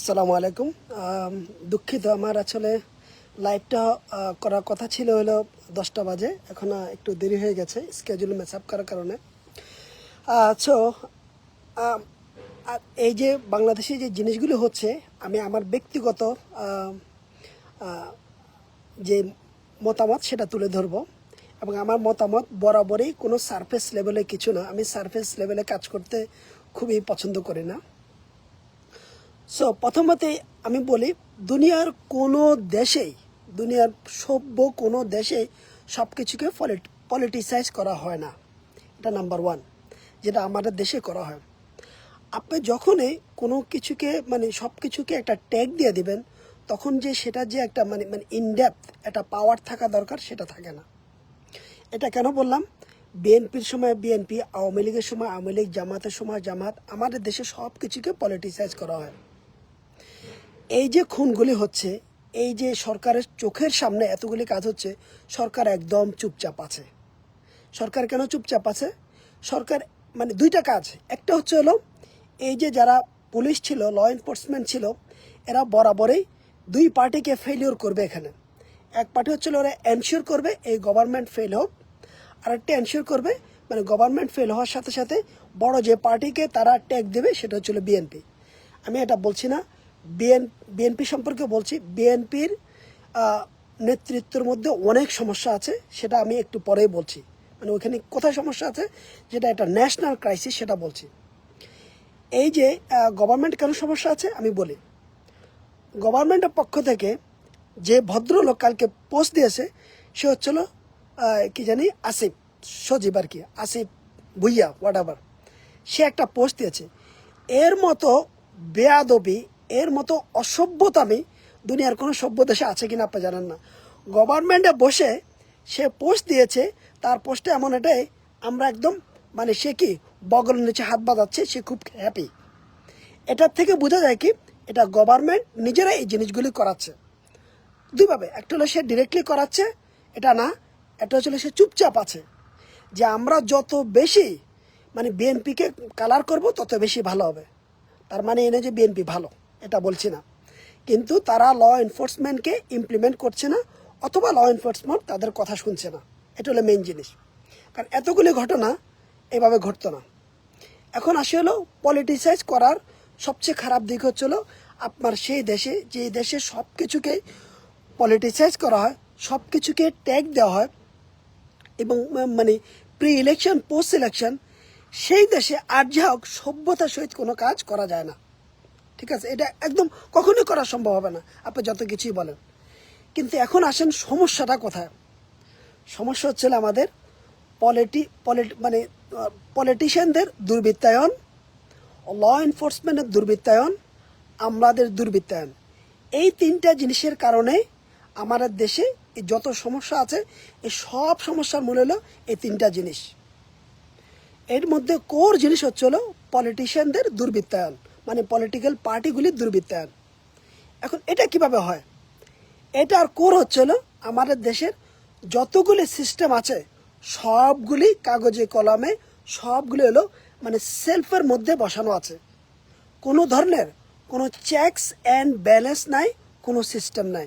আসসালামু আলাইকুম। দুঃখিত, আমার আসলে লাইভটা করার কথা ছিল হলো দশটা বাজে। এখন একটু দেরি হয়ে গেছে স্কেজুল মেস আপ করার কারণে। সো এই যে বাংলাদেশে যে জিনিসগুলো হচ্ছে, আমি আমার ব্যক্তিগত যে মতামত, সেটা তুলে ধরবো। এবং আমার মতামত বরাবরই কোনো সারফেস লেভেলে কিছু না। আমি সারফেস লেভেলে কাজ করতে খুবই পছন্দ করি না। সো প্রথমতে আমি বলি, দুনিয়ার কোনো দেশেই দুনিয়ার সভ্য কোনো দেশে সব কিছুকে পলিটিসাইজ করা হয় না। এটা নাম্বার ওয়ান যেটা আমাদের দেশে করা হয়। আপনি যখনই কোনো কিছুকে মানে সব কিছুকে একটা ট্যাগ দিয়ে দিবেন, তখন যে সেটা যে একটা মানে মানে ইনডেপথ একটা পাওয়ার থাকা দরকার, সেটা থাকে না। এটা কেন বললাম? বিএনপির সময় বিএনপি আওয়ামী লীগের সময়, আওয়ামী লীগ জামাতের সময়, জামাত আমাদের দেশে সব কিছুকে পলিটিসাইজ করা হয়। এই যে খুনগুলি হচ্ছে, এই যে সরকারের চোখের সামনে এতগুলি কাজ হচ্ছে, সরকার একদম চুপচাপ আছে। সরকার কেন চুপচাপ আছে? সরকার মানে দুইটা কাজ। একটা হচ্ছে হলো, এই যে যারা পুলিশ ছিল ল এনফোর্সমেন্ট ছিল, এরা বরাবরই দুই পার্টিকে ফেলিওর করবে এখানে। এক পার্টি হচ্ছে ওরা এনশিওর করবে এই গভর্নমেন্ট ফেল হোক আর একটা এনশিওর করবে মানে গভর্নমেন্ট ফেল হওয়ার সাথে সাথে বড় যে পার্টিকে তারা ট্যাগ দেবে, সেটা হচ্ছিল বিএনপি আমি এটা বলছি না বিএন, বিএনপি সম্পর্কে বলছি। বিএনপির নেতৃত্বের মধ্যে অনেক সমস্যা আছে, সেটা আমি একটু পরেই বলছি। মানে ওইখানে কোথায় সমস্যা আছে? যেটা একটা ন্যাশনাল ক্রাইসিস সেটা বলছি। এই যে গভর্নমেন্ট কেন সমস্যা আছে? আমি বলি। গভর্নমেন্টের পক্ষ থেকে যে ভদ্রলোক কালকে পোস্ট দিয়েছে, সে হচ্ছিল কি জানি, আসিফ, সজীব আর কি, আসিফ ভুইয়া হোয়াট সে একটা পোস্ট দিয়েছে। এর মতো বেয়াদবি এর মতো অসভ্যতামি দুনিয়ার কোনো সভ্য দেশে আছে কিনা আপনি জানেন না। গভর্নমেন্টে বসে সে পোস্ট দিয়েছে, তার পোস্টে এমন এটাই, আমরা একদম মানে সে কি বগল নিচে হাত বাঁধাচ্ছে, সে খুব হ্যাপি এটার থেকে বোঝা যায় কি, এটা গভর্নমেন্ট নিজেরাই এই জিনিসগুলি করাচ্ছে। দুইভাবে একটা হলো সে ডিরেক্টলি করাচ্ছে, এটা না, একটা হচ্ছে সে চুপচাপ আছে। যে আমরা যত বেশি মানে বিএনপিকে কালার করব, তত বেশি ভালো হবে। তার মানে এনে যে বিএনপি ভালো। এটা বলছি না। কিন্তু তারা ল এনফোর্সমেন্টকে ইমপ্লিমেন্ট করছে না, অথবা ল এনফোর্সমেন্ট তাদের কথা শুনছে না। এটা হলো মেন জিনিস। কারণ এতগুলি ঘটনা এভাবে ঘটতো না। এখন আসি হলো পলিটিসাইজ করার সবচেয়ে খারাপ দিক হচ্ছে হলো আপনার সেই দেশে যে দেশে সব কিছুকে পলিটিসাইজ করা হয় সব কিছুকে ট্যাগ দেওয়া হয়, এবং মানে প্রি ইলেকশন পোস্ট ইলেকশন সেই দেশে আর যা হোক সভ্যতার সহিত কোনো কাজ করা যায় না। ঠিক আছে? এটা একদম কখনোই করা সম্ভব হবে না। আপনি যত কিছুই বলেন। কিন্তু এখন আসেন সমস্যাটা কোথায়? সমস্যা হচ্ছে আমাদের পলিটি পলিটি মানে পলিটিশিয়ানদের দুর্বৃত্তায়ন ল এনফোর্সমেন্টের দুর্বৃত্তায়ন, আমলাদের দুর্বৃত্তায়ন। এই তিনটা জিনিসের কারণে আমাদের দেশে যত সমস্যা আছে, এই সব সমস্যার মূল হলো এই তিনটা জিনিস। এর মধ্যে কোর জিনিস হচ্ছে হলো পলিটিশিয়ানদের দুর্বৃত্তায়ন। মানে পলিটিক্যাল পার্টিগুলির দুর্বৃত্তায়ন। এখন এটা কীভাবে হয়? এটার কোর হচ্ছে হলো আমাদের দেশের যতগুলি সিস্টেম আছে, সবগুলি কাগজে কলমে, সবগুলি হলো মানে সেলফের মধ্যে বসানো আছে। কোনো ধরনের কোনো চেকস অ্যান্ড ব্যালেন্স নাই, কোনো সিস্টেম নাই।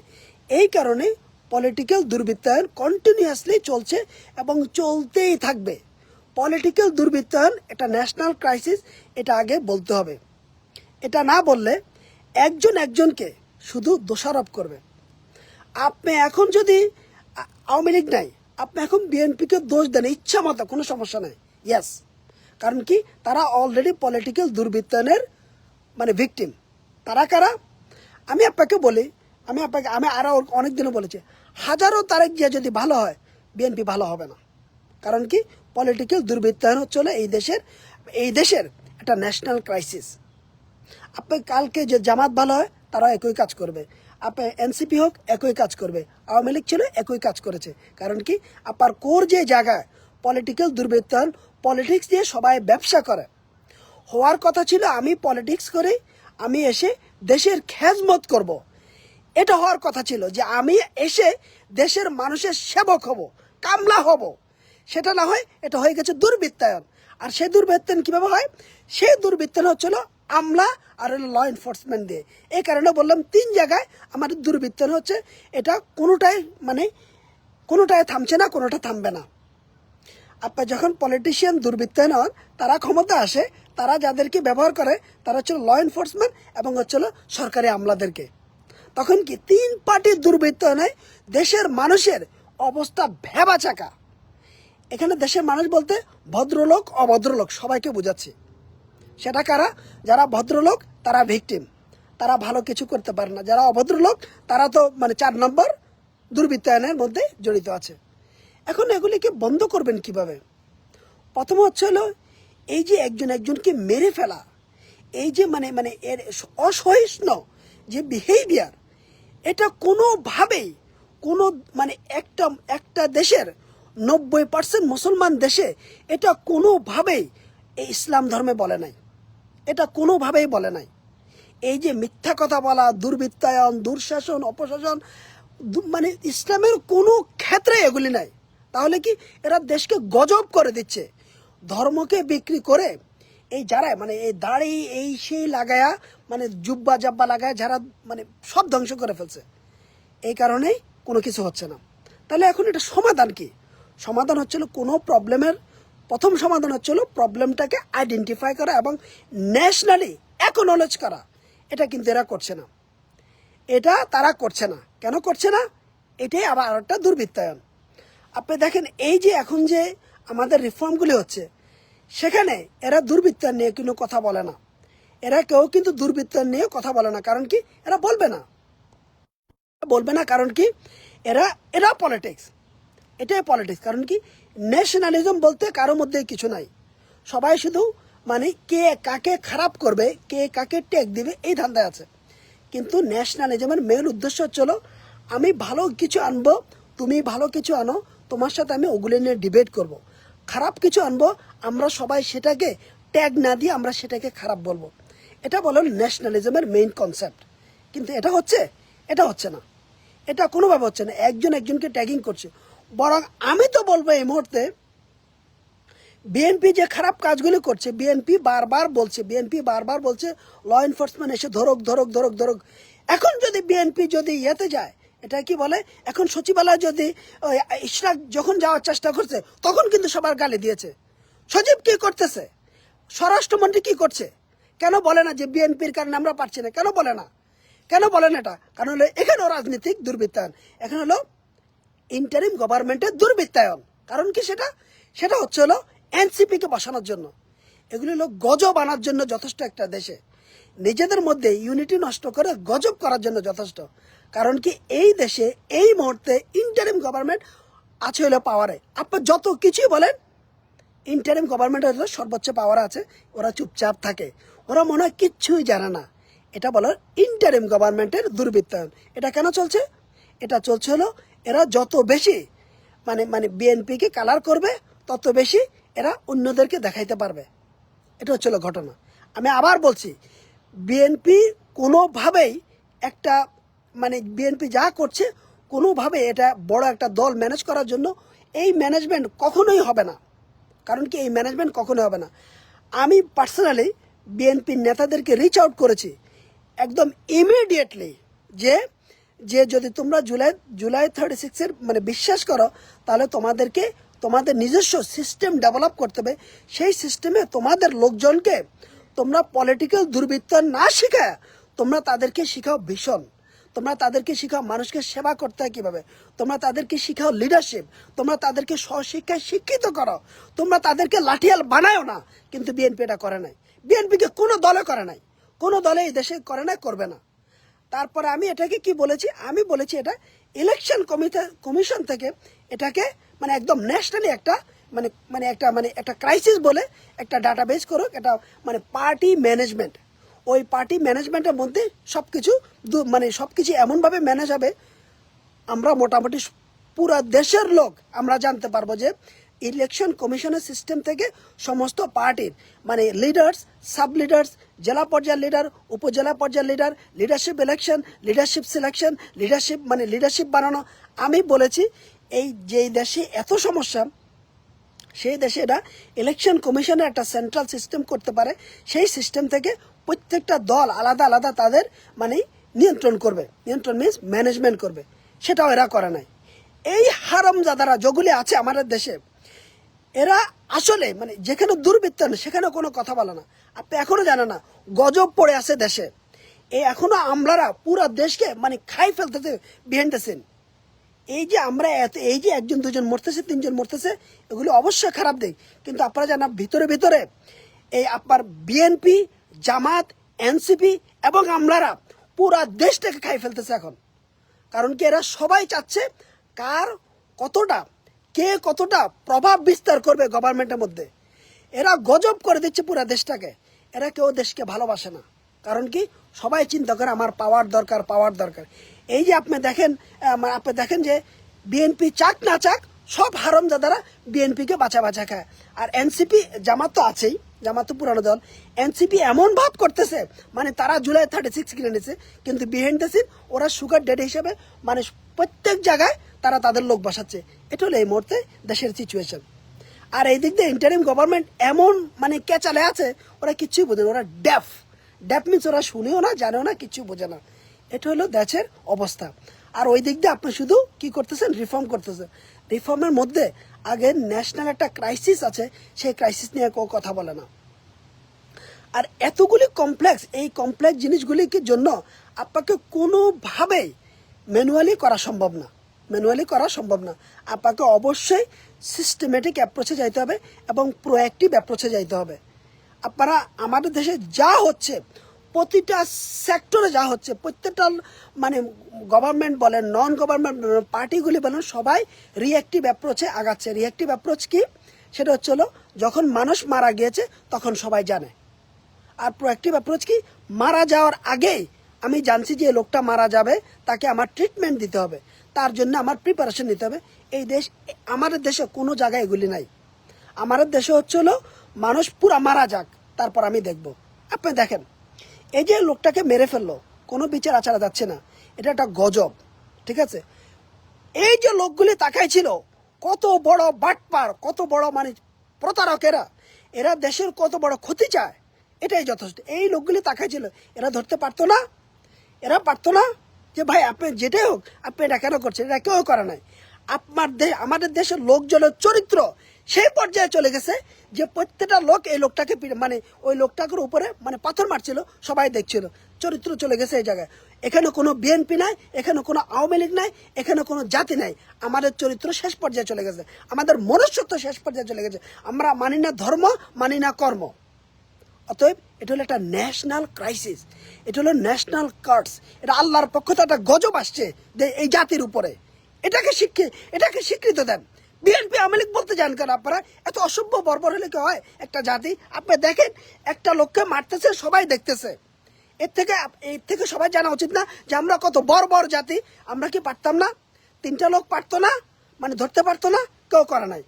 এই কারণে পলিটিক্যাল দুর্বৃত্তায়ন কন্টিনিউয়াসলি চলছে এবং চলতেই থাকবে। পলিটিক্যাল দুর্বৃত্তায়ন, এটা ন্যাশনাল ক্রাইসিস এটা আগে বলতে হবে। এটা না বললে একজন একজনকে শুধু দোষারোপ করবে। আপনি এখন যদি আওয়ামী লীগ নাই, আপনি এখন বিএনপিকে দোষ দেন, ইচ্ছা মতো, কোনো সমস্যা নাই। ইয়াস কারণ কি? তারা অলরেডি পলিটিক্যাল দুর্বৃত্তায়নের মানে ভিকটিম তারা কারা? আমি আপনাকে বলি, আমি আপনাকে, আমি আরও অনেক দিনও বলেছি, হাজারো তারিখ জিয়া যদি ভালো হয়, বিএনপি ভালো হবে না। কারণ কি? পলিটিক্যাল দুর্বৃত্তায়ন হলো এই দেশের এই দেশের একটা ন্যাশনাল ক্রাইসিস আপনি কালকে যে জামাত ভালো হয় তারা একই কাজ করবে। আপনি এনসিপি হোক, একই কাজ করবে। আওয়ামী লীগ ছিল একই কাজ করেছে। কারণ কি? আপনার কোর যে জায়গায় পলিটিক্যাল দুর্বৃত্তায়ন পলিটিক্স দিয়ে সবাই ব্যবসা করে। হওয়ার কথা ছিল, আমি পলিটিক্স করে, আমি এসে দেশের খেজমত করব। এটা হওয়ার কথা ছিল যে আমি এসে দেশের মানুষের সেবক হব, কামলা হব। সেটা না হয়, এটা হয়ে গেছে দুর্বৃত্তায়ন। আর সেই দুর্বৃত্তায়ন কীভাবে হয়? সেই দুর্বৃত্তায়ন হচ্ছিল আমলা আর হলো ল এনফোর্সমেন্ট দিয়ে। এই কারণে বললাম, তিন জায়গায় আমাদের দুর্বৃত্তায়ন হচ্ছে, এটা কোনোটাই মানে কোনোটাই থামছে না, কোনোটা থামবে না। আপনার যখন পলিটিশিয়ান দুর্বৃত্তায়ন হন, তারা ক্ষমতা আসে, তারা যাদেরকে ব্যবহার করে, তারা হচ্ছে ল এনফোর্সমেন্ট এবং হচ্ছিল সরকারি আমলাদেরকে। তখন কি তিন পার্টির দুর্বৃত্তায়নে দেশের মানুষের অবস্থা ভেবা চাকা এখানে দেশের মানুষ বলতে ভদ্রলোক, অভদ্রলোক, সবাইকে বোঝাচ্ছে। সেটা কারা? যারা ভদ্রলোক, তারা ভিকটিম তারা ভালো কিছু করতে পারে না। যারা অভদ্রলোক, তারা তো মানে চার নম্বর দুর্বৃত্তায়নের মধ্যে জড়িত আছে। এখন এগুলিকে বন্ধ করবেন কীভাবে? প্রথম হচ্ছে হলো, এই যে একজন একজনকে মেরে ফেলা, এই যে মানে মানে এর অসহিষ্ণু যে বিহেভিয়ার এটা কোনোভাবেই কোনো মানে একটা একটা দেশের নব্বই পার্সেন্ট মুসলমান দেশে এটা কোনোভাবেই এই ইসলাম ধর্মে বলে নাই। এটা কোনোভাবেই বলে নাই। এই যে মিথ্যা কথা বলা, দুর্বৃত্তায়ন, দুঃশাসন, অপশাসন মানে ইসলামের কোনো ক্ষেত্রে এগুলি নাই। তাহলে কি এরা দেশকে গজব করে দিচ্ছে? ধর্মকে বিক্রি করে এই যারা মানে এই দাড়ি, এই সেই লাগায়া মানে জুব্বা জাব্বা লাগায় যারা মানে সব ধ্বংস করে ফেলছে। এই কারণেই কোনো কিছু হচ্ছে না। তাহলে এখন এটা সমাধান কি? সমাধান হচ্ছিল কোনো প্রবলেমের প্রথম সমাধান হচ্ছিল প্রবলেমটাকে আইডেন্টিফাই করা এবং ন্যাশনালি অ্যাকনোলেজ করা। এটা কিন্তু এরা করছে না। এটা তারা করছে না। কেন করছে না? এটাই আবার আরেকটা দুর্বৃত্তায়ন। আপনি দেখেন, এই যে এখন যে আমাদের রিফর্মগুলি হচ্ছে, সেখানে এরা দুর্বৃত্তায়ন নিয়ে কোনো কথা বলে না। এরা কেউ কিন্তু দুর্বৃত্তায়ন নিয়ে কথা বলে না। কারণ কি? এরা বলবে না। বলবে না কারণ কি? এরা এরা পলিটিক্স এটাই পলিটিক্স কারণ কি ন্যাশনালিজম বলতে কারোর মধ্যে কিছু নাই। সবাই শুধু মানে কে কাকে খারাপ করবে, কে কাকে টেক দিবে, এই ধান্দায় আছে। কিন্তু ন্যাশনালিজমের মেন উদ্দেশ্য হচ্ছিল আমি ভালো কিছু আনব, তুমি ভালো কিছু আনো, তোমার সাথে আমি ওগুলো নিয়ে ডিবেট করব। খারাপ কিছু আনব, আমরা সবাই সেটাকে ট্যাগ না দিয়ে আমরা সেটাকে খারাপ বলব। এটা বলো ন্যাশনালিজমের মেইন কনসেপ্ট কিন্তু এটা হচ্ছে এটা হচ্ছে না। এটা কোনোভাবে হচ্ছে না। একজন একজনকে ট্যাগিং করছে। বরং আমি তো বলব এই মুহূর্তে বিএনপি যে খারাপ কাজগুলি করছে বিএনপি বারবার বলছে বিএনপি বারবার বলছে ল এনফোর্সমেন্ট এসে ধরক ধরক ধরক ধরক। এখন যদি বিএনপি যদি ইয়েতে যায়, এটা কি বলে? এখন সচিবালয় যদি ইশরাক যখন যাওয়ার চেষ্টা করছে, তখন কিন্তু সবার গালি দিয়েছে। সচিব কি করতেছে? স্বরাষ্ট্রমন্ত্রী কি করছে? কেন বলে না যে বিএনপির কারণে আমরা পারছি না? কেন বলে না? কেন বলেন এটা? কারণ হলো এখানেও রাজনৈতিক দুর্বৃত্তায়ন। এখানে হলো ইন্টারিম গভর্নমেন্টের দুর্বৃত্তায়ন। কারণ কি সেটা? সেটা হচ্ছে হলো এনসিপি কে বসানোর জন্য। এগুলি হলো গজব আনার জন্য যথেষ্ট একটা দেশে। নিজেদের মধ্যে ইউনিটি নষ্ট করে গজব করার জন্য যথেষ্ট। কারণ কি এই দেশে এই মুহূর্তে ইন্টারিম গভর্নমেন্ট আছে হলো পাওয়ারে আপনি যত কিছুই বলেন ইন্টারিম গভর্নমেন্টের হলো সর্বোচ্চ পাওয়ার আছে। ওরা চুপচাপ থাকে। ওরা মনে হয় কিচ্ছুই জানে না। এটা বলার ইন্টারিম গভর্নমেন্টের দুর্বৃত্তায়ন। এটা কেন চলছে? এটা চলছে হলো এরা যত বেশি মানে মানে বিএনপিকে কালার করবে, তত বেশি এরা অন্যদেরকে দেখাইতে পারবে। এটা হচ্ছিল ঘটনা। আমি আবার বলছি বিএনপি কোনোভাবেই একটা মানে বিএনপি যা করছে কোনোভাবে এটা বড় একটা দল ম্যানেজ করার জন্য এই ম্যানেজমেন্ট কখনোই হবে না। কারণ কি, এই ম্যানেজমেন্ট কখনোই হবে না। আমি পার্সোনালি বিএনপির নেতাদেরকে রিচ আউট করেছি, একদম ইমিডিয়েটলি যে যে যদি তোমরা জুলাই জুলাই থার্টি সিক্সের মানে বিশ্বাস করো, তাহলে তোমাদেরকে তোমাদের নিজস্ব সিস্টেম ডেভেলপ করতে হবে। সেই সিস্টেমে তোমাদের লোকজনকে তোমরা পলিটিক্যাল দুর্বৃত্তায়ন না শেখায়, তোমরা তাদেরকে শেখাও ভীষণ। তোমরা তাদেরকে শেখাও মানুষকে সেবা করতে হয় কীভাবে। তোমরা তাদেরকে শেখাও লিডারশিপ তোমরা তাদেরকে স্বশিক্ষায় শিক্ষিত করো। তোমরা তাদেরকে লাঠিয়াল বানায়ও না, কিন্তু বিএনপি এটা করে নাই। বিএনপিকে কোনো দলে করে নাই। কোনো দলে এই দেশে করে না করবে না। তারপরে আমি এটাকে কি বলেছি? আমি বলেছি এটা ইলেকশন কমিশন থেকে এটাকে মানে একদম ন্যাশনালি একটা মানে মানে একটা মানে একটা ক্রাইসিস বলে একটা ডাটাবেস করুক, এটা মানে পার্টি ম্যানেজমেন্ট ওই পার্টি ম্যানেজমেন্টের মধ্যে সব কিছু মানে সব কিছু এমনভাবে ম্যানেজ হবে, আমরা মোটামুটি পুরো দেশের লোক আমরা জানতে পারব যে ইলেকশন কমিশনের সিস্টেম থেকে সমস্ত পার্টির মানে লিডার্স সাব লিডার্স জেলা পর্যায়ের লিডার উপজেলা পর্যায়ের leader leadership election leadership selection leadership মানে লিডারশিপ বানানো। আমি বলেছি, এই যে দেশে এত সমস্যা, সেই দেশে এটা ইলেকশন কমিশনের একটা সেন্ট্রাল সিস্টেম করতে পারে। সেই সিস্টেম থেকে প্রত্যেকটা দল আলাদা আলাদা তাদের মানে নিয়ন্ত্রণ করবে। নিয়ন্ত্রণ মিনস ম্যানেজমেন্ট করবে। সেটাও এরা করে নাই। এই হারামজাদারা যেগুলি আছে আমাদের দেশে এরা আসলে মানে যেখানে দুর্বৃত্ত সেখানে কোনো কথা বলে না। আপনি এখনও জানে না, গজব পড়ে আছে দেশে। এই এখনও আমলারা পুরো দেশকে মানে খাই ফেলতেছে বিহাইন্ড এই যে আমরা এত, এই যে একজন, দুজন মরতেছে, তিনজন মরতেছে, এগুলো অবশ্যই খারাপ দিক। কিন্তু আপনারা জানা ভিতরে ভিতরে এই আপনার বিএনপি জামাত এনসিপি এবং আমলারা পুরা দেশটাকে খাই ফেলতেছে এখন। কারণ কি এরা সবাই চাচ্ছে কার কতটা কে কতটা প্রভাব বিস্তার করবে গভর্নমেন্টের মধ্যে? এরা গজব করে দিচ্ছে পুরো দেশটাকে। এরা কেউ দেশকে ভালোবাসে না। কারণ কি? সবাই চিন্তা করে আমার পাওয়ার দরকার পাওয়ার দরকার। এই যে আপনি দেখেন আপনি দেখেন যে বিএনপি চাক না চাক, সব হারমজাদারা বিএনপিকে বাঁচা বাঁচা খায়। আর এনসিপি জামাত তো আছেই, জামাত তো পুরানো দল। এনসিপি এমন ভাব করতেছে মানে তারা জুলাই থার্টি সিক্স কিনে নিছে, কিন্তু বিহাইন্ড দ্য সিন ওরা সুগার ডেড হিসেবে মানে প্রত্যেক জায়গায় তারা তাদের লোক বসাচ্ছে। এটা হলো এই মুহূর্তে দেশের সিচুয়েশন আর এই দিক দিয়ে ইন্টারিম গভর্নমেন্ট এমন মানে কেচালে আছে, ওরা কিচ্ছুই বোঝে না, ওরা ডেফ ডেফ মিনস ওরা শুনেও না, জানেও না কিচ্ছু বোঝে না। এটা হলো দেশের অবস্থা। আর ওই দিক দিয়ে আপনি শুধু কি করতেছেন? রিফর্ম করতেছেন। রিফর্মের মধ্যে আগে ন্যাশনাল একটা ক্রাইসিস আছে, সেই ক্রাইসিস নিয়ে কেউ কথা বলে না। আর এতগুলি কমপ্লেক্স এই কমপ্লেক্স জিনিসগুলিকে জন্য আপনাকে কোনোভাবেই ম্যানুয়ালি করা সম্ভব না। ম্যানুয়ালি করা সম্ভব না। আপনাকে অবশ্যই সিস্টেমেটিক অ্যাপ্রোচে যাইতে হবে এবং প্রোঅ্যাক্টিভ অ্যাপ্রোচে যাইতে হবে। আপনারা আমাদের দেশে যা হচ্ছে, প্রতিটা সেক্টরে যা হচ্ছে, প্রত্যেকটা মানে গভর্নমেন্ট বলেন নন গভর্নমেন্ট পার্টিগুলি বলেন, সবাই রিঅ্যাক্টিভ অ্যাপ্রোচে আগাচ্ছে। রিঅ্যাক্টিভ অ্যাপ্রোচ কি? সেটা হচ্ছে হলো, যখন মানুষ মারা গিয়েছে, তখন সবাই জানে। আর প্রোঅ্যাক্টিভ অ্যাপ্রোচ কি? মারা যাওয়ার আগেই আমি জানছি যে লোকটা মারা যাবে, তাকে আমার ট্রিটমেন্ট দিতে হবে। তার জন্য আমার প্রিপারেশন নিতে হবে। এই দেশ, আমাদের দেশে কোনো জায়গায় এগুলি নাই। আমাদের দেশে হচ্ছে হলো, মানুষ পুরা মারা যাক, তারপর আমি দেখব। আপনি দেখেন, এই যে লোকটাকে মেরে ফেলল, কোনো বিচার আচারা যাচ্ছে না। এটা একটা গজব, ঠিক আছে? এই যে লোকগুলি তাকাই ছিল, কত বড় বাটপার, কত বড় মানে প্রতারকেরা এরা। দেশের কত বড় ক্ষতি চায়, এটাই যথেষ্ট। এই লোকগুলি তাকাই ছিল, এরা ধরতে পারতো না, এরা পারতো না যে ভাই, আপনি যেটাই হোক, আপনি এটা কেন করছেন? এটা কেউ করে নাই। আপনার আমাদের দেশের লোকজনের চরিত্র সেই পর্যায়ে চলে গেছে যে প্রত্যেকটা লোক এই লোকটাকে মানে ওই লোকটাকে উপরে মানে পাথর মারছিল, সবাই দেখছিল। চরিত্র চলে গেছে এই জায়গায়। এখানে কোনো বিএনপি নাই, এখানে কোনো আওয়ামী লীগ নাই, এখানে কোনো জাতি নাই। আমাদের চরিত্র শেষ পর্যায়ে চলে গেছে। আমাদের মনুষ্যত্ব শেষ পর্যায়ে চলে গেছে। আমরা মানি না ধর্ম, মানি না কর্ম। অতএব এটা হলো একটা ন্যাশনাল ক্রাইসিস এটা হলো ন্যাশনাল কার্ডস এটা আল্লাহর পক্ষ থেকে একটা গজব আসছে যে এই জাতির উপরে। এটাকে শিক্ষি, এটাকে স্বীকৃত দেন। বিএনপি আওয়ামী লীগ বলতে যান কেন আপনারা? এত অসভ্য বর্বর হলে কি হয়? একটা জাতি, আপনি দেখেন, একটা লোককে মারতেছে, সবাই দেখতেছে। এর থেকে এর থেকে সবাই জানা উচিত না যে আমরা কত বর্বর জাতি, আমরা কি পারতাম না? তিনটা লোক পারতো না মানে ধরতে পারতো না, কেউ করে নাই।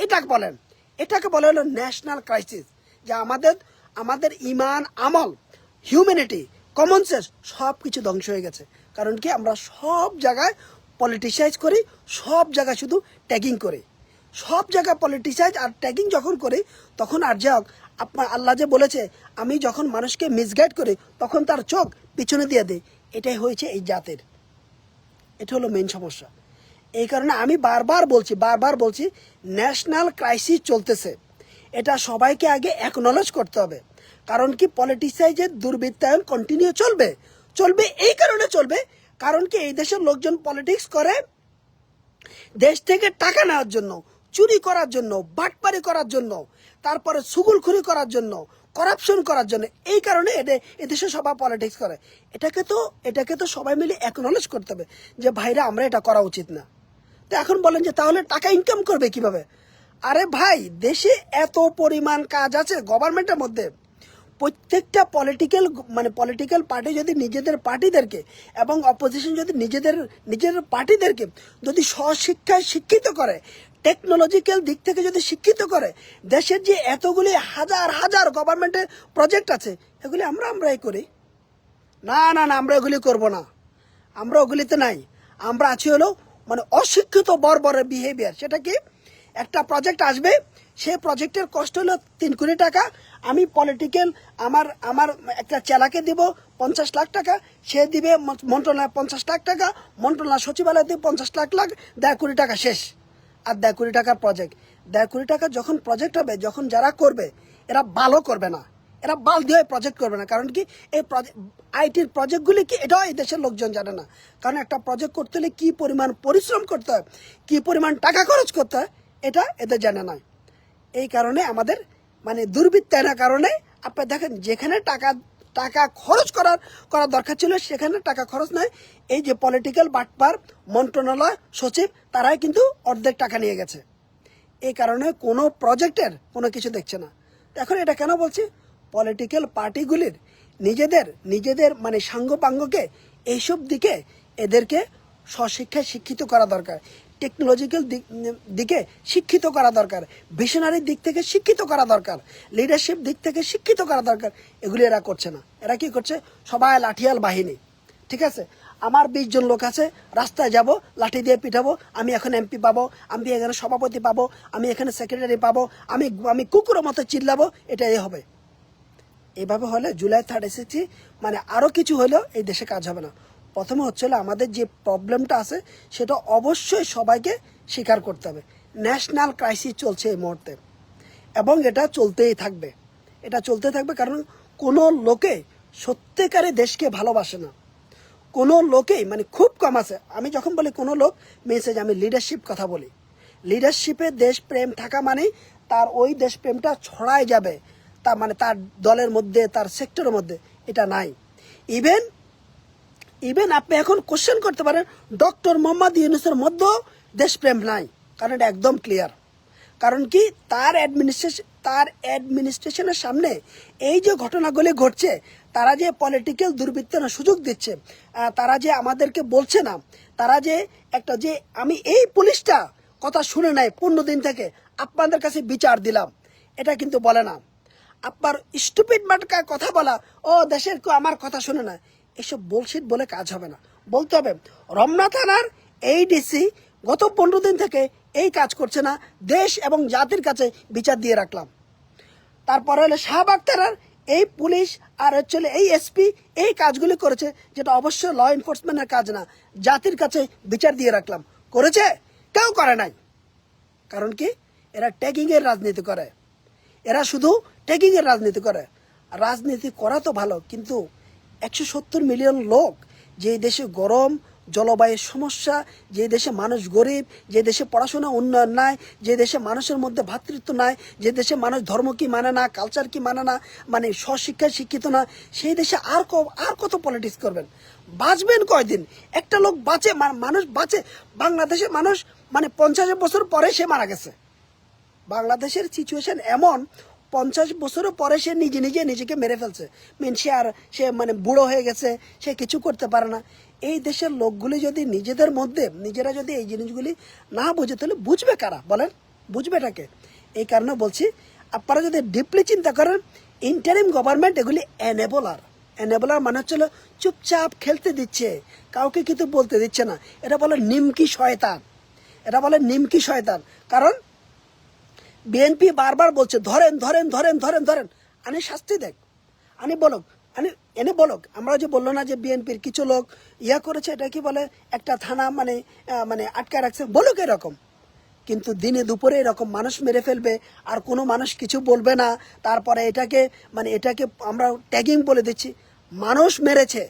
এটাকে বলেন। এটাকে বলে হলো ন্যাশনাল ক্রাইসিস যে আমাদের আমাদের ইমান, আমল হিউম্যানিটি কমন সেন্স সব কিছু ধ্বংস হয়ে গেছে। কারণ কি? আমরা সব জায়গায় পলিটিসাইজ করি, সব জায়গায় শুধু ট্যাগিং করি। সব জায়গায় পলিটিসাইজ আর ট্যাগিং যখন করি, তখন আর যাক আপনার আল্লাহ যে বলেছে, আমি যখন মানুষকে মিসগাইড করি, তখন তার চোখ পিছনে দিয়ে দেয় এটাই হয়েছে এই জাতের। এটা হলো মেন সমস্যা। এই কারণে আমি বারবার বলছি বারবার বলছি ন্যাশনাল ক্রাইসিস চলতেছে। এটা সবাইকে আগে অ্যাকনলেজ করতে হবে। কারণ কি পলিটিসাইজের দুর্বৃত্তায়ন কন্টিনিউ চলবে? চলবে এই কারণে চলবে, কারণ কি এই দেশের লোকজন পলিটিক্স করে দেশ থেকে টাকা নেওয়ার জন্য, চুরি করার জন্য, বাটপারি করার জন্য, তারপরে সুগুলখুরি করার জন্য করাপশন করার জন্য, এই কারণে এদে এদেশে সবাই পলিটিক্স করে। এটাকে তো এটাকে তো সবাই মিলে অ্যাকনলেজ করতে হবে যে ভাইরা, আমরা এটা করা উচিত না। তো এখন বলেন যে তাহলে টাকা ইনকাম করবে কীভাবে? আরে ভাই, দেশে এত পরিমাণ কাজ আছে গভর্নমেন্টের মধ্যে। প্রত্যেকটা পলিটিক্যাল মানে পলিটিক্যাল পার্টি যদি নিজেদের পার্টিদেরকে এবং অপোজিশন যদি নিজেদের, নিজের পার্টিদেরকে যদি স্বশিক্ষায় শিক্ষিত করে টেকনোলজিক্যাল দিক থেকে যদি শিক্ষিত করে, দেশের যে এতগুলি হাজার হাজার গভর্নমেন্টের প্রজেক্ট আছে, এগুলি আমরা, আমরাই করি। না না না, আমরা এগুলি করব না। আমরা ওগুলিতে নাই। আমরা আছি হলো মানে অশিক্ষিত বর্বরের বিহেভিয়ার সেটা কি? একটা প্রজেক্ট আসবে, সেই প্রজেক্টের কষ্ট হলো তিন কোটি টাকা। আমি পলিটিক্যাল আমার আমার একটা চেলাকে দিব পঞ্চাশ লাখ টাকা, সে দিবে মন- মন্ত্রণালয় পঞ্চাশ লাখ টাকা, মন্ত্রণালয় সচিবালয় দিয়ে পঞ্চাশ লাখ লাখ, দেড় কোটি টাকা শেষ। আর দেড় কোটি টাকার প্রজেক্ট দেড় কোটি টাকা যখন প্রজেক্ট হবে, যখন যারা করবে, এরা ভালো করবে না। এরা বাল দিয়ে প্রজেক্ট করবে না। কারণ কি, এই আইটির প্রজেক্টগুলি কি, এটাও এই দেশের লোকজন জানে না। কারণ একটা প্রজেক্ট করতে হলে কী পরিমাণ পরিশ্রম করতে হয়, কী পরিমাণ টাকা খরচ করতে হয় এটা এদের জানে না এই কারণে আমাদের মানে দুর্বৃত্তায়নার কারণে আপনি দেখেন যেখানে টাকা টাকা খরচ করার করার দরকার ছিল সেখানে টাকা খরচ নয় এই যে পলিটিক্যাল বাটপার, মন্ত্রণালয়, সচিব, তারাই কিন্তু অর্ধেক টাকা নিয়ে গেছে। এই কারণে কোনো প্রজেক্টের কোনো কিছু দেখছে না। এখন এটা কেন বলছি? পলিটিক্যাল পার্টিগুলির নিজেদের নিজেদের মানে সাঙ্গপাঙ্গকে এইসব দিকে এদেরকে স্বশিক্ষায় শিক্ষিত করা দরকার। টেকনোলজিক্যাল দিক শিক্ষিত করা দরকার। ভিশনারির দিক থেকে শিক্ষিত করা দরকার। লিডারশিপ দিক থেকে শিক্ষিত করা দরকার। এগুলি এরা করছে না। এরা কি করছে? সবাই লাঠিয়াল বাহিনী। ঠিক আছে? আমার বিশ জন লোক আছে, রাস্তায় যাব, লাঠি দিয়ে পিঠাবো আমি এখন এমপি পাবো, আমি এখানে সভাপতি পাবো, আমি এখানে সেক্রেটারি পাবো, আমি আমি কুকুরের মতো চিল্লাবো, এটাই হবে। এভাবে হলে জুলাই থার্ড এসেছি মানে আরও কিছু হলেও এই দেশে কাজ হবে না। প্রথমে হচ্ছে আমাদের যে প্রবলেমটা আছে, সেটা অবশ্যই সবাইকে স্বীকার করতে হবে। ন্যাশনাল ক্রাইসিস চলছে এই মুহূর্তে। এবং এটা চলতেই থাকবে। এটা চলতে থাকবে কারণ কোনো লোকে সত্যিকারে দেশকে ভালোবাসে না। কোনো লোকেই মানে খুব কম আছে। আমি যখন বলি কোনো লোক মেসেজ আমি লিডারশিপ কথা বলি। লিডারশিপে দেশপ্রেম থাকা মানে তার ওই দেশপ্রেমটা ছড়ায় যাবে। তার মানে তার দলের মধ্যে, তার সেক্টরের মধ্যে। এটা নাই। ইভেন ইভেন আপনি এখন কোশ্চেন করতে পারেন ডক্টর মোহাম্মদ ইউনুসের মধ্যেও দেশপ্রেম নাই, কারণ এটা একদম ক্লিয়ার কারণ কি? তার অ্যাডমিনিস্ট্রেশন তার অ্যাডমিনিস্ট্রেশনের সামনে এই যে ঘটনাগুলি ঘটছে, তারা যে পলিটিক্যাল দুর্বৃত্তনা সুযোগ দিচ্ছে তারা যে আমাদেরকে বলছে না, তারা যে একটা যে আমি এই পুলিশটা কথা শুনে নাই পনেরো দিন থেকে, আপনাদের কাছে বিচার দিলাম, এটা কিন্তু বলে না। আপনার স্টুপিড মাটকা কথা বলা, ও দেশের কেউ আমার কথা শুনে না এসব বলশিট বলে কাজ হবে না। বলতে হবে, রমনা থানার এই ডিসি গত পনেরো দিন থেকে এই কাজ করছে না, দেশ এবং জাতির কাছে বিচার দিয়ে রাখলাম। তারপরে হলো শাহবাগ থানার এই পুলিশ আর হচ্ছে এই এসপি এই কাজগুলি করেছে, যেটা অবশ্যই ল এনফোর্সমেন্টের কাজ না, জাতির কাছে বিচার দিয়ে রাখলাম। করেছে? কেউ করে নাই। কারণ কি? এরা ট্যাগিং এর রাজনীতি করে। এরা শুধু ট্যাগিং এর রাজনীতি করে। রাজনীতি করা তো ভালো, কিন্তু একশো সত্তর মিলিয়ন লোক যে দেশে গরম, জলবায়ুর সমস্যা যে দেশে মানুষ গরিব যে দেশে পড়াশোনা উন্নয়ন নাই যে দেশে মানুষের মধ্যে ভ্রাতৃত্ব নাই যে দেশে মানুষ ধর্ম কি মানে না কালচার কি মানে না মানে স্বশিক্ষায় শিক্ষিত না, সেই দেশে আর আর কত পলিটিক্স করবেন? বাঁচবেন কয়দিন? একটা লোক বাঁচে মানুষ বাঁচে, বাংলাদেশের মানুষ মানে পঞ্চাশ বছর পরে সে মারা গেছে। বাংলাদেশের সিচুয়েশন এমন পঞ্চাশ বছরের পরে সে নিজে নিজে নিজেকে মেরে ফেলছে। মিন সে আর, সে মানে বুড়ো হয়ে গেছে, সে কিছু করতে পারে না। এই দেশের লোকগুলি যদি নিজেদের মধ্যে, নিজেরা যদি এই জিনিসগুলি না বুঝে, তাহলে বুঝবে কারা? বলেন, বুঝবে এটাকে। এই কারণে বলছি, আপনারা যদি ডিপলি চিন্তা করেন ইন্টারিম গভর্নমেন্ট এগুলি এনেবলার এনেবলার মানে হচ্ছে হলো চুপচাপ খেলতে দিচ্ছে, কাউকে কিন্তু বলতে দিচ্ছে না। এটা বলে নিমকি শয়তান। এটা বলে নিমকি শয়তান। কারণ বিএনপি বারবার বলছে, ধরেন ধরেন ধরেন ধরেন ধরেন। আনি শাস্তি দেখ। আনি বলুক, আনি, এনে বলুক। আমরা যে বলল না যে বিএনপির কিছু লোক ইয়া করেছে, এটা কি বলে? একটা থানা মানে মানে আটকায় রাখছে। বলুক এরকম। কিন্তু দিনে দুপুরে এরকম মানুষ মেরে ফেলবে, আর কোনো মানুষ কিছু বলবে না। তারপরে এটাকে মানে এটাকে আমরা ট্যাগিং বলে দিচ্ছি। মানুষ মেরেছে।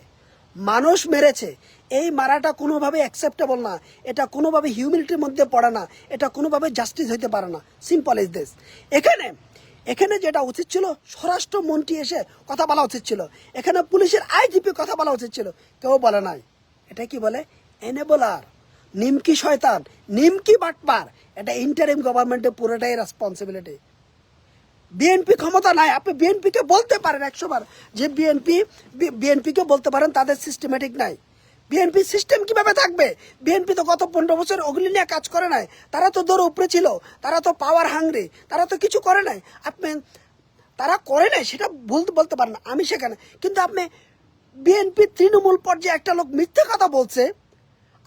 মানুষ মেরেছে। এই মারাটা কোনোভাবে অ্যাকসেপ্টেবল না। এটা কোনোভাবে হিউম্যানিটির মধ্যে পড়ে না। এটা কোনোভাবে জাস্টিস হইতে পারে না। সিম্পল ইজ দিস এখানে এখানে যেটা উচিত ছিল, স্বরাষ্ট্রমন্ত্রী এসে কথা বলা উচিত ছিল। এখানে পুলিশের আইজিপি কথা বলা উচিত ছিল। কেউ বলে নাই। এটা কি বলে? এনেবলার নিমকি শয়তান। নিমকি বাটপার। এটা ইন্টারিম গভর্নমেন্টের পুরোটাই রেসপন্সিবিলিটি বিএনপি ক্ষমতা নাই। আপনি বিএনপিকে বলতে পারেন একশো বার। যে বিএনপি বিএনপিকে বলতে পারেন, তাদের সিস্টেমেটিক নাই। বিএনপি সিস্টেম কীভাবে থাকবে? বিএনপি তো গত পনেরো বছর ওগুলি নিয়ে কাজ করে নাই। তারা তো দৌড় উপরে ছিল। তারা তো পাওয়ার হাংরি তারা তো কিছু করে নাই। আপনি, তারা করে নাই সেটা বলতে বলতে পারেন। আমি সেখানে কিন্তু আপনি বিএনপি তৃণমূল পর্যায়ে একটা লোক মিথ্যে কথা বলছে।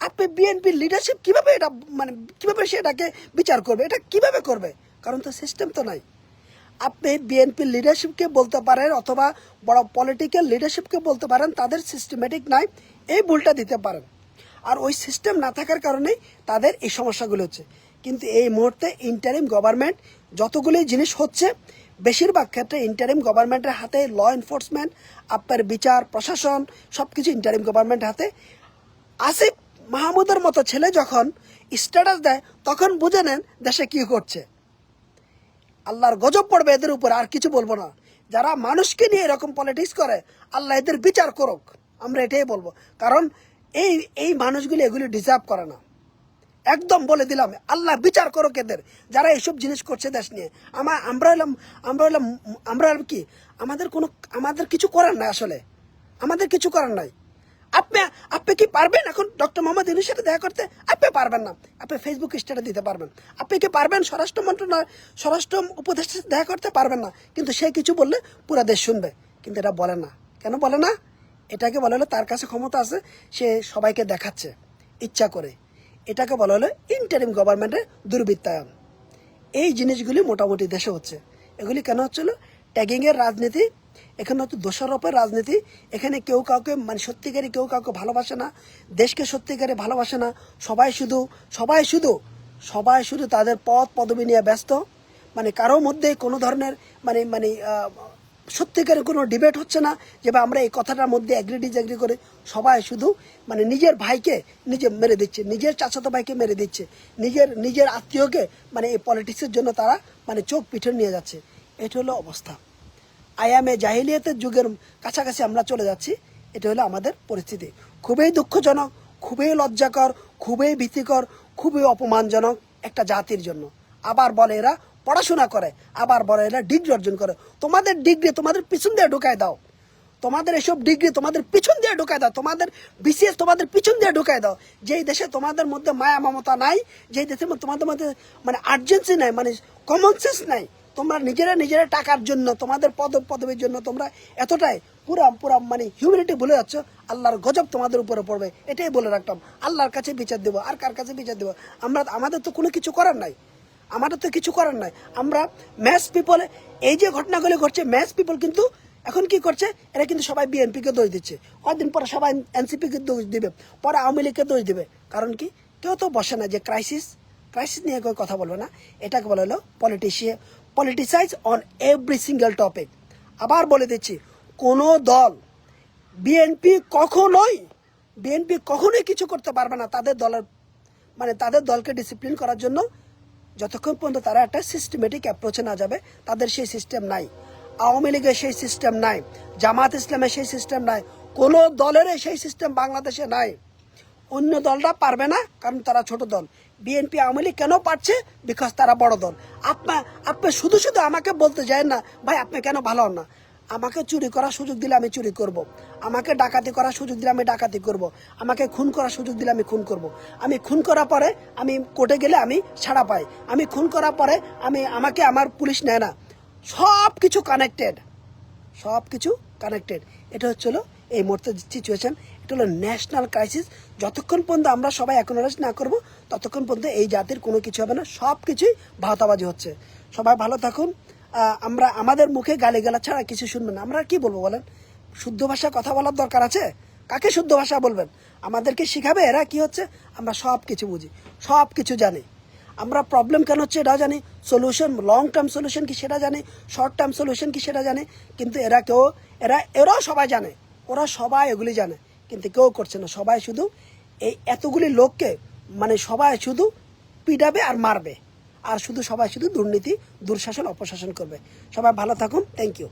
আপনি বিএনপির লিডারশিপ কীভাবে এটা মানে কীভাবে সে এটাকে বিচার করবে? এটা কীভাবে করবে? কারণ তো সিস্টেম তো নাই। আপনি বিএনপির লিডারশিপকে বলতে পারেন অথবা বড় পলিটিক্যাল লিডারশিপকে বলতে পারেন, তাদের সিস্টেমেটিক নাই। এই ভুলটা দিতে পারেন। আর ওই সিস্টেম না থাকার কারণেই তাদের এই সমস্যাগুলো হচ্ছে। কিন্তু এই মুহূর্তে ইন্টারিম গভর্নমেন্ট যতগুলি জিনিস হচ্ছে, বেশিরভাগ ক্ষেত্রে ইন্টারিম গভর্নমেন্টের হাতে ল এনফোর্সমেন্ট আপনার বিচার, প্রশাসন সব কিছু ইন্টারিম গভর্নমেন্টের হাতে। আসিফ মাহমুদের মতো ছেলে যখন স্ট্যাটাস দেয়, তখন বুঝে নেন দেশে কি করছে আল্লাহর গজব পড়বে এদের উপর, আর কিছু বলব না। যারা মানুষকে নিয়ে এরকম পলিটিক্স করে, আল্লাহ এদের বিচার করুক। আমরা এটাই বলব। কারণ এই এই মানুষগুলি এগুলি ডিজার্ভ করে না। একদম বলে দিলাম, আল্লাহ বিচার করো কেদের যারা এইসব জিনিস করছে দেশ নিয়ে। আমার আমরা হলাম আমরা হলাম আমরা হলাম কি? আমাদের কোনো, আমাদের কিছু করার নাই আসলে। আমাদের কিছু করার নাই। আপনি আপনি কি পারবেন এখন ডক্টর মোহাম্মদ ইউনুসের সাথে দেখা করতে? আপনি পারবেন না। আপনি ফেসবুক স্ট্যাটাস দিতে পারবেন। আপনি কি পারবেন স্বরাষ্ট্র মন্ত্রণালয়, স্বরাষ্ট্র উপদেষ্টার সাথে দেখা করতে? পারবেন না। কিন্তু সে কিছু বললে পুরা দেশ শুনবে। কিন্তু এটা বলে না। কেন বলে না? এটাকে বলা হলো তার কাছে ক্ষমতা আছে, সে সবাইকে দেখাচ্ছে, ইচ্ছা করে। এটাকে বলা হলো ইন্টারিম গভর্নমেন্টের দুর্বৃত্তায়ন। এই জিনিসগুলি মোটামুটি দেশে হচ্ছে। এগুলি কেন হচ্ছিল ট্যাগিংয়ের রাজনীতি, এখানে হচ্ছে দোষারোপের রাজনীতি, এখানে কেউ কাউকে মানে সত্যিকারই কেউ কাউকে ভালোবাসে না, দেশকে সত্যিকারে ভালোবাসে না, সবাই শুধু সবাই শুধু সবাই শুধু তাদের পদ, পদবি নিয়ে ব্যস্ত। মানে কারোর মধ্যে কোনো ধরনের মানে মানে আহ, সত্যিকারের কোনো ডিবেট হচ্ছে না যে আমরা এই কথাটার মধ্যে অ্যাগ্রি ডিসঅ্যাগ্রি করে সবাই শুধু মানে নিজের ভাইকে নিজে মেরে দিচ্ছে নিজের চাচাতো ভাইকে মেরে দিচ্ছে নিজের নিজের আত্মীয়কে মানে এই পলিটিক্সের জন্য তারা মানে চোখ পিঠে নিয়ে যাচ্ছে। এটা হলো অবস্থা। আয়ামে জাহিলিয়াতের যুগের কাছাকাছি আমরা চলে যাচ্ছি এটা হলো আমাদের পরিস্থিতি। খুবই দুঃখজনক খুবই লজ্জাকর খুবই ভীতিকর খুবই অপমানজনক একটা জাতির জন্য। আবার বলে এরা পড়াশোনা করে, আবার বড় এরা ডিগ্রি অর্জন করে। তোমাদের ডিগ্রি তোমাদের পিছন দিয়ে ঢুকায় দাও। তোমাদের এসব ডিগ্রি তোমাদের পিছন দিয়ে ঢুকায় দাও। তোমাদের বিসিএস তোমাদের পিছন দিয়ে ঢুকায় দাও। যেই দেশে তোমাদের মধ্যে মায়া মমতা নাই, যেই দেশে তোমাদের মধ্যে মানে আর্জেন্সি নাই মানে কমন সেন্স নাই, তোমরা নিজেরা নিজেরা টাকার জন্য, তোমাদের পদ পদবীর জন্য তোমরা এতটাই পুরা পুরা মানে হিউম্যানিটি ভুলে যাচ্ছ, আল্লাহর গজব তোমাদের উপরে পড়বে। এটাই বলে রাখতাম আল্লাহর কাছে বিচার দেবো। আর কার কাছে বিচার দেবো? আমরা আমাদের তো কোনো কিছু করার নাই। আমাদের তো কিছু করার নাই। আমরা ম্যাস পিপল এই যে ঘটনাগুলি ঘটছে ম্যাস পিপল কিন্তু এখন কি করছে, এরা কিন্তু সবাই বিএনপিকে দোষ দিচ্ছে। কদিন পরে সবাই এনসিপিকে দোষ দিবে, পরে আওয়ামী লীগকে দোষ দিবে। কারণ কি, কেউ তো বসে না যে ক্রাইসিস ক্রাইসিস নিয়ে কেউ কথা বলবে না। এটাকে বলা হলো politician politicise on every single topic আবার বলে দিচ্ছি, কোনো দল বিএনপি কখনোই বিএনপি কখনোই কিছু করতে পারবে না তাদের দলের মানে তাদের দলকে ডিসিপ্লিন করার জন্য যতক্ষণ পর্যন্ত তারা একটা সিস্টেমেটিক অ্যাপ্রোচে না যাবে, তাদের সেই সিস্টেম নাই। আওয়ামী লীগের সেই সিস্টেম নাই, জামাত ইসলামের সেই সিস্টেম নাই, কোনো দলের সেই সিস্টেম বাংলাদেশে নাই। অন্য দলটা পারবে না, কারণ তারা ছোট দল। বিএনপি আওয়ামী লীগ কেন পারছে? বিকজ তারা বড় দল। আপনার আপনি শুধু শুধু আমাকে বলতে যায় না, ভাই, আপনি কেন ভালো না? আমাকে চুরি করার সুযোগ দিলে আমি চুরি করব। আমাকে ডাকাতি করার সুযোগ দিলে আমি ডাকাতি করব। আমাকে খুন করার সুযোগ দিলে আমি খুন করব। আমি খুন করার পরে আমি কোর্টে গেলে আমি ছাড়া পাই। আমি খুন করার পরে আমি, আমাকে আমার পুলিশ নেয় না। সব কিছু কানেক্টেড সব কিছু কানেক্টেড এটা হচ্ছে হলো এই মুহূর্তে সিচুয়েশন এটা হলো ন্যাশনাল ক্রাইসিস যতক্ষণ পর্যন্ত আমরা সবাই অ্যাকনোলেজ না করব, ততক্ষণ পর্যন্ত এই জাতির কোনো কিছু হবে না। সব কিছুই ভাতাবাজি হচ্ছে। সবাই ভালো থাকুন। আমরা আমাদের মুখে গালি গালা ছাড়া কিছু শুনবেন না। আমরা কি বলব বলেন? শুদ্ধ ভাষা কথা বলার দরকার আছে? কাকে শুদ্ধ ভাষা বলবেন? আমাদেরকে শিখাবে এরা? কি হচ্ছে? আমরা সব কিছু বুঝি, সব কিছু জানি। আমরা প্রবলেম কেন হচ্ছে এটাও জানি। সলিউশন লং টার্ম সলিউশন কি সেটা জানে শর্ট টার্ম সলিউশন কি সেটা জানে। কিন্তু এরা কেউ, এরা, এরাও সবাই জানে। ওরা সবাই এগুলি জানে। কিন্তু কেউ করছে না। সবাই শুধু এই এতগুলি লোককে মানে সবাই শুধু পিটাবে আর মারবে। আর শুধু সবাই শুধু দুর্নীতি দুঃশাসন অপশাসন করবে। সবাই ভালো থাকুন। Thank you